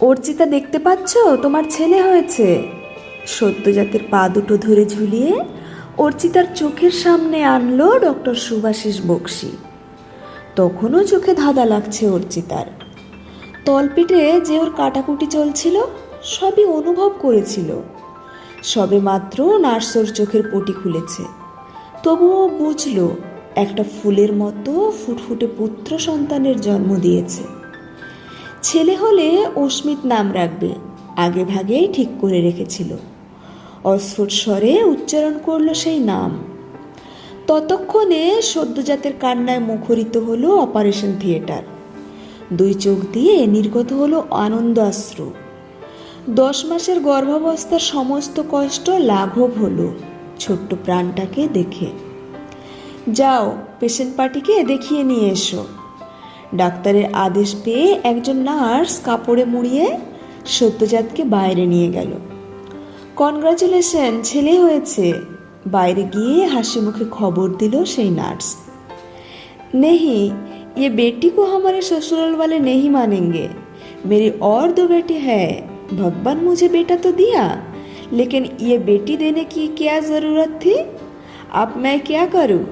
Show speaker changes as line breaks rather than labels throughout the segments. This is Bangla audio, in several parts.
অর্চিতা দেখতে পাচ্ছ? তোমার ছেলে হয়েছে। সদ্যজাতের পা দুটো ধরে ঝুলিয়ে অর্চিতার চোখের সামনে আনলো ডক্টর সুভাষিস বক্সি। তখনও চোখে ধাঁধা লাগছে অর্চিতার। তলপেটে যে ওর কাটাকুটি চলছিল, সবই অনুভব করেছিল। সবে মাত্র নার্স ওর চোখের পটি খুলেছে। তবুও বুঝলো, একটা ফুলের মতো ফুটফুটে পুত্র সন্তানের জন্ম দিয়েছে। ছেলে হলে অস্মিত নাম রাখবে, আগে ভাগেই ঠিক করে রেখেছিল। অস্ফুট স্বরে উচ্চারণ করল সেই নাম। ততক্ষণে সদ্যজাতের কান্নায় মুখরিত হলো অপারেশন থিয়েটার। দুই চোখ দিয়ে নির্গত হলো আনন্দ অশ্রু দশ মাসের গর্ভাবস্থার সমস্ত কষ্ট লাঘব হলো ছোট্ট প্রাণটাকে দেখে। যাও, পেশেন্ট পার্টিকে দেখিয়ে নিয়ে এসো। ডাক্তারের আদেশ পেয়ে একজন নার্স কাপড়ে মুড়িয়ে সত্যজাতকে বাইরে নিয়ে গেল কনগ্রাচুলেশন ছেলে হয়েছে বাইরে গিয়ে হাসি মুখে খবর দিল সেই নার্স नहीं ये बेटी को हमारे ससुराल वाले नहीं मानेंगे मेरी और दो बेटी है भगवान मुझे बेटा तो दिया लेकिन ये बेटी देने की क्या ज़रूरत थी अब मैं क्या करूं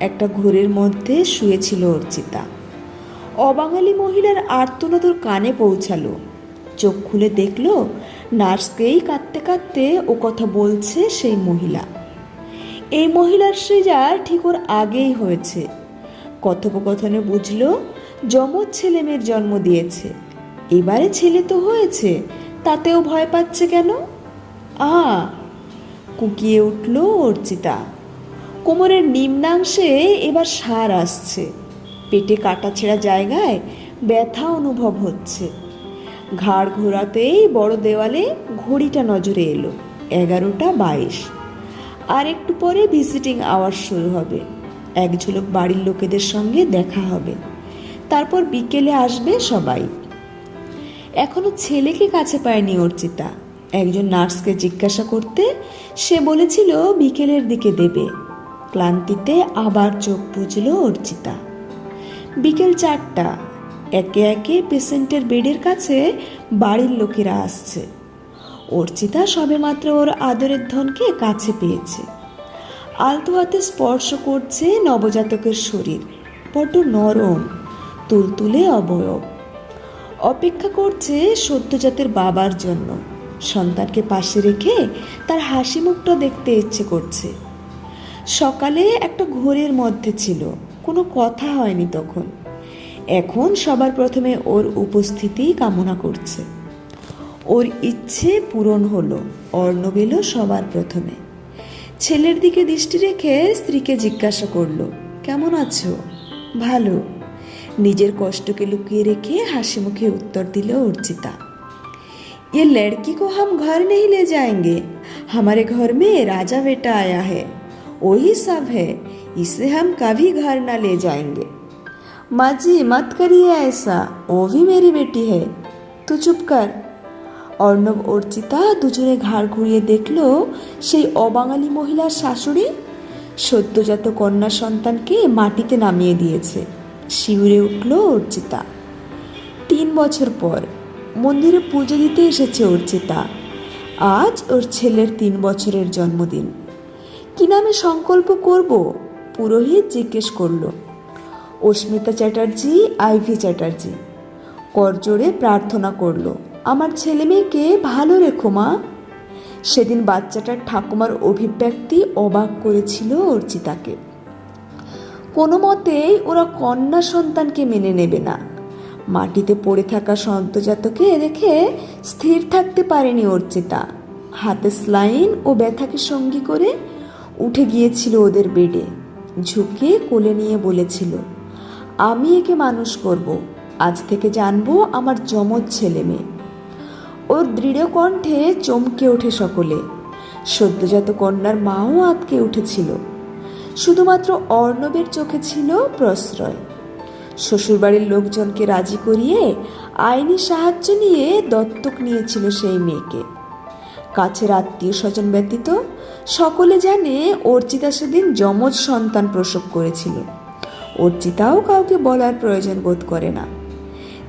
একটা ঘোরের মধ্যে শুয়েছিল অর্চিতা অবাঙালি মহিলার আর্তনাদ কানে পৌঁছালো। চোখ খুলে দেখল, নার্সকেই কাঁদতে কাঁদতে ও কথা বলছে সেই মহিলা। এই মহিলার সৃজা ঠিক ওর আগেই হয়েছে। কথোপকথনে বুঝলো, যমজ ছেলে মেয়ের জন্ম দিয়েছে। এবারে ছেলে তো হয়েছে, তাতেও ভয় পাচ্ছে কেন? আ, কুকিয়ে উঠল অর্চিতা। কোমরের নিম্নাংশে এবার সার আসছে। পেটে কাটা ছেঁড়া জায়গায় ব্যথা অনুভব হচ্ছে। ঘাড় ঘোরাতেই বড় দেওয়ালে ঘড়িটা নজরে এলো, এগারোটা বাইশ। আর একটু পরে ভিজিটিং আওয়ার শুরু হবে। এক ঝলক বাড়ির লোকেদের সঙ্গে দেখা হবে। তারপর বিকেলে আসবে সবাই। এখনও ছেলেকে কাছে পায়নি অর্চিতা। একজন নার্সকে জিজ্ঞাসা করতে সে বলেছিল বিকেলের দিকে দেবে। ক্লান্তিতে আবার চোখ বুঝল অর্চিতা। বিকেল চারটা, একে একে পেশেন্টের বেডের কাছে বাড়ির লোকেরা আসছে। অর্চিতা সবেমাত্র ওর আদরের ধনকে কাছে পেয়েছে। আলতো হাতে স্পর্শ করছে নবজাতকের শরীর, বড্ড নরম, তুলতুলে অবয়ব। অপেক্ষা করছে সদ্যজাতের বাবার জন্য। সন্তানকে পাশে রেখে তার হাসি মুখটা দেখতে ইচ্ছে করছে। সকালে একটা ঘোরের মধ্যে ছিল। কোনো কথা হয়নি তখন এখন সবার প্রথমে ওর উপস্থিতি কামনা করছে ওর ইচ্ছে পূরণ হলো অর্ণব এলো সবার প্রথমে ছেলের দিকে দৃষ্টি রেখে স্ত্রীকে জিজ্ঞাসা করলো কেমন আছো ভালো নিজের কষ্টকে লুকিয়ে রেখে হাসি মুখে উত্তর দিল অর্চিতা ये लड़की को हम घर नहीं ले जाएंगे हमारे घर में राजा बेटा आया है वही सब है इसे हम कभी घर ना ले जाएंगे माँ जी मत करिए ऐसा वो भी मेरी बेटी है तू चुप कर অর্ণব অর্চিতা দুজনে ঘাড় ঘুরিয়ে দেখলো সেই অবাঙালি মহিলার শাশুড়ি সদ্যজাত কন্যা সন্তানকে মাটিতে নামিয়ে দিয়েছে শিউরে উঠল অর্চিতা তিন বছর পর মন্দিরে পুজো দিতে এসেছে অর্চিতা আজ ওর ছেলের তিন বছরের জন্মদিন কি নামে সংকল্প করব পুরোহিত জিজ্ঞেস করল, অস্মিতা চ্যাটার্জি, আইভি চ্যাটার্জি, করজোড়ে প্রার্থনা করল, আমার ছেলে মেয়েকে ভালো রেখো, মা। সেদিন বাচ্চাটার ঠাকুমার অভিব্যক্তি অবাক করেছিল অর্চিতাকে। কোনো মতেই ওরা কন্যা সন্তানকে মেনে নেবে না। মাটিতে পড়ে থাকা সন্তজাতকে দেখে স্থির থাকতে পারেনি অর্চিতা। হাতে স্লাইন ও ব্যথাকে সঙ্গী করে উঠে গিয়েছিল ওদের বেডে। ঝুঁকে কোলে নিয়ে বলেছিল, আমি একে মানুষ করব। আজ থেকে জানব আমার যমজ ছেলে মেয়ে। ওর দৃঢ় কণ্ঠে চমকে ওঠে সকলে। সদ্যজাত কন্যার মাও আতকে উঠেছিল। শুধুমাত্র অর্ণবের চোখে ছিল প্রশ্রয়। শ্বশুরবাড়ির লোকজনকে রাজি করিয়ে আইনি সাহায্য নিয়ে দত্তক নিয়েছিল সেই মেয়েকে। কাছের আত্মীয় স্বজন ব্যতীত সকলে জানে অর্চিতা সেদিন যমজ সন্তান প্রসব করেছিল। অর্চিতাও কাউকে বলার প্রয়োজন বোধ করে না।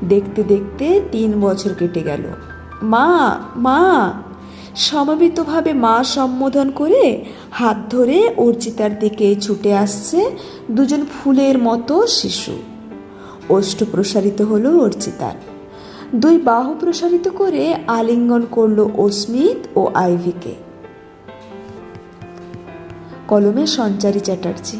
দেখতে দেখতে তিন বছর কেটে গেল। মা মা! সমবেতভাবে মা সম্বোধন করে হাত ধরে অর্চিতার দিকে ছুটে আসছে দুজন ফুলের মতো শিশু। ওষ্ঠ প্রসারিত হলো অর্চিতার। দুই বাহু প্রসারিত করে আলিঙ্গন করল অস্মিত ও আইভিকে। কলমে সঞ্চারী চ্যাটার্জি।